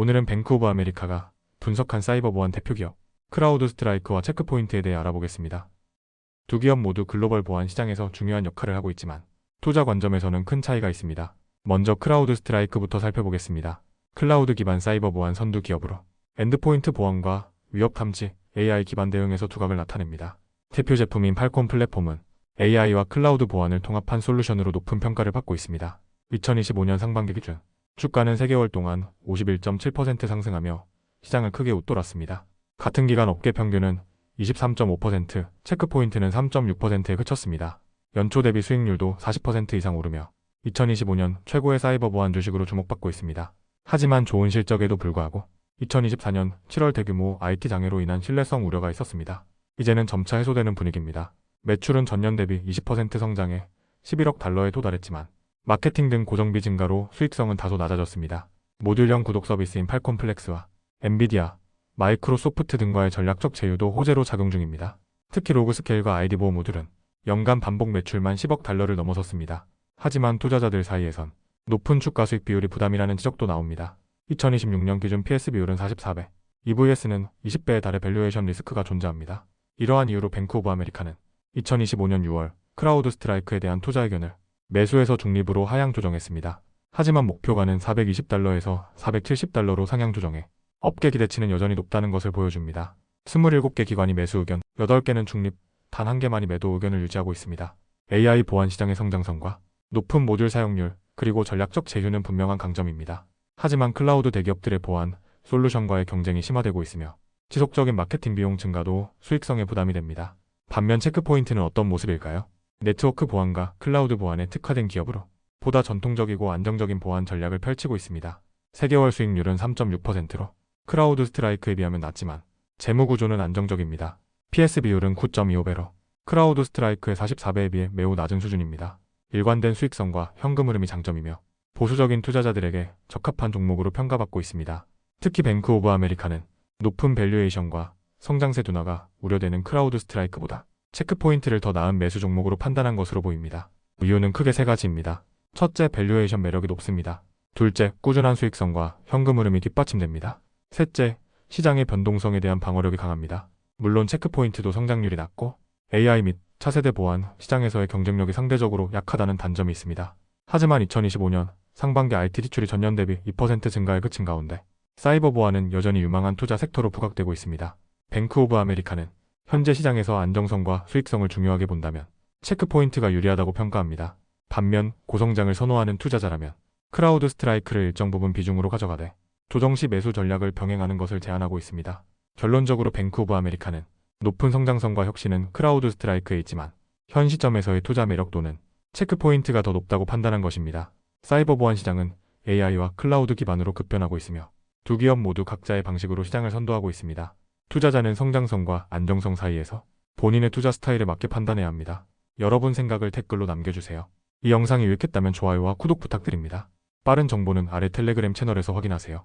오늘은 뱅크 오브 아메리카가 분석한 사이버 보안 대표 기업 크라우드 스트라이크와 체크포인트에 대해 알아보겠습니다. 두 기업 모두 글로벌 보안 시장에서 중요한 역할을 하고 있지만 투자 관점에서는 큰 차이가 있습니다. 먼저 크라우드 스트라이크부터 살펴보겠습니다. 클라우드 기반 사이버 보안 선두 기업으로 엔드포인트 보안과 위협 탐지, AI 기반 대응에서 두각을 나타냅니다. 대표 제품인 팔콘 플랫폼은 AI와 클라우드 보안을 통합한 솔루션으로 높은 평가를 받고 있습니다. 2025년 상반기 기준 주가는 3개월 동안 51.7% 상승하며 시장을 크게 웃돌았습니다. 같은 기간 업계 평균은 23.5%, 체크포인트는 3.6%에 그쳤습니다. 연초 대비 수익률도 40% 이상 오르며 2025년 최고의 사이버 보안 주식으로 주목받고 있습니다. 하지만 좋은 실적에도 불구하고 2024년 7월 대규모 IT 장애로 인한 신뢰성 우려가 있었습니다. 이제는 점차 해소되는 분위기입니다. 매출은 전년 대비 20% 성장해 11억 달러에 도달했지만 마케팅 등 고정비 증가로 수익성은 다소 낮아졌습니다. 모듈형 구독 서비스인 팔콘 플렉스와 엔비디아, 마이크로소프트 등과의 전략적 제휴도 호재로 작용 중입니다. 특히 로그스케일과 아이디보 모듈은 연간 반복 매출만 10억 달러를 넘어섰습니다. 하지만 투자자들 사이에선 높은 주가 수익 비율이 부담이라는 지적도 나옵니다. 2026년 기준 PS 비율은 44배, EVS는 20배에 달해 밸류에이션 리스크가 존재합니다. 이러한 이유로 뱅크 오브 아메리카는 2025년 6월 크라우드 스트라이크에 대한 투자 의견을 매수에서 중립으로 하향 조정했습니다. 하지만 목표가는 420달러에서 470달러로 상향 조정해 업계 기대치는 여전히 높다는 것을 보여줍니다. 27개 기관이 매수 의견, 8개는 중립, 단한 개만이 매도 의견을 유지하고 있습니다. AI 보안 시장의 성장성과 높은 모듈 사용률, 그리고 전략적 제휴는 분명한 강점입니다. 하지만 클라우드 대기업들의 보안, 솔루션과의 경쟁이 심화되고 있으며 지속적인 마케팅 비용 증가도 수익성에 부담이 됩니다. 반면 체크포인트는 어떤 모습일까요? 네트워크 보안과 클라우드 보안에 특화된 기업으로 보다 전통적이고 안정적인 보안 전략을 펼치고 있습니다. 3개월 수익률은 3.6%로 크라우드 스트라이크에 비하면 낮지만 재무 구조는 안정적입니다. PS 비율은 9.25배로 크라우드 스트라이크의 44배에 비해 매우 낮은 수준입니다. 일관된 수익성과 현금 흐름이 장점이며 보수적인 투자자들에게 적합한 종목으로 평가받고 있습니다. 특히 뱅크 오브 아메리카는 높은 밸류에이션과 성장세 둔화가 우려되는 크라우드 스트라이크보다 체크포인트를 더 나은 매수 종목으로 판단한 것으로 보입니다. 이유는 크게 세 가지입니다. 첫째, 밸류에이션 매력이 높습니다. 둘째, 꾸준한 수익성과 현금 흐름이 뒷받침됩니다. 셋째, 시장의 변동성에 대한 방어력이 강합니다. 물론 체크포인트도 성장률이 낮고 AI 및 차세대 보안 시장에서의 경쟁력이 상대적으로 약하다는 단점이 있습니다. 하지만 2025년 상반기 IT 지출이 전년 대비 2% 증가에 그친 가운데 사이버 보안은 여전히 유망한 투자 섹터로 부각되고 있습니다. 뱅크 오브 아메리카는 현재 시장에서 안정성과 수익성을 중요하게 본다면 체크포인트가 유리하다고 평가합니다. 반면 고성장을 선호하는 투자자라면 크라우드 스트라이크를 일정 부분 비중으로 가져가되 조정 시 매수 전략을 병행하는 것을 제안하고 있습니다. 결론적으로 뱅크 오브 아메리카는 높은 성장성과 혁신은 크라우드 스트라이크에 있지만 현 시점에서의 투자 매력도는 체크포인트가 더 높다고 판단한 것입니다. 사이버 보안 시장은 AI와 클라우드 기반으로 급변하고 있으며 두 기업 모두 각자의 방식으로 시장을 선도하고 있습니다. 투자자는 성장성과 안정성 사이에서 본인의 투자 스타일에 맞게 판단해야 합니다. 여러분 생각을 댓글로 남겨주세요. 이 영상이 유익했다면 좋아요와 구독 부탁드립니다. 빠른 정보는 아래 텔레그램 채널에서 확인하세요.